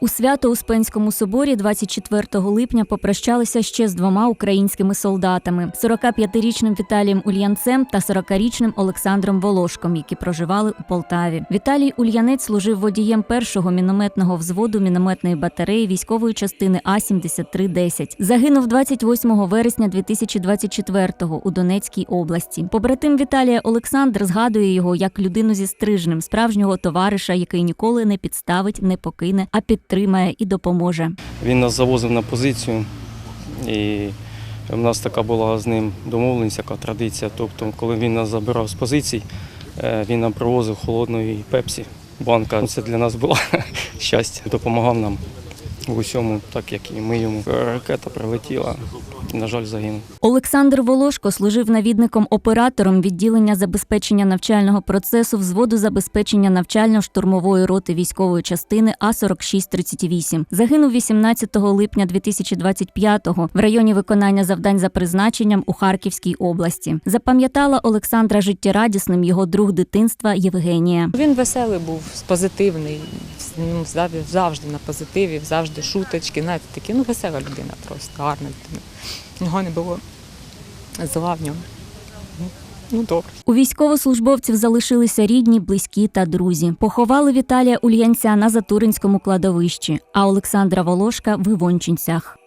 У Свято-Успенському соборі 24 липня попрощалися ще з двома українськими солдатами: 45-річним Віталієм Ульянцем та 40-річним Олександром Волошком, які проживали у Полтаві. Віталій Ульянець служив водієм першого мінометного взводу мінометної батареї військової частини А 7310 Загинув 28 вересня 2024-го у Донецькій області. Побратим Віталія Олександр згадує його як людину зі стрижнем, справжнього товариша, який ніколи не підставить, не покине, а підтримає і допоможе. Він нас завозив на позицію, і в нас така була з ним домовленість, яка традиція. Тобто, коли він нас забирав з позицій, е, він нам привозив холодної пепсі, банка. Це для нас було щастя. Допомагав нам в усьому, так як і ми йому. Ракета прилетіла, і, на жаль, загинув. Олександр Волошко служив навідником-оператором відділення забезпечення навчального процесу взводу забезпечення навчально-штурмової роти військової частини А 4638 Загинув 18 липня 2025-го в районі виконання завдань за призначенням у Харківській області. Запам'ятала Олександра життєрадісним його друг дитинства Євгенія. Він веселий був, позитивний, ну, завжди, на позитиві, завжди шуточки, знаєте, такі, ну весела людина просто, гарна людина. Його не було зла в ньому. Ну, добре. У військовослужбовців залишилися рідні, близькі та друзі. Поховали Віталія Ульянця на Затуринському кладовищі, а Олександра Волошка в Івончинцях.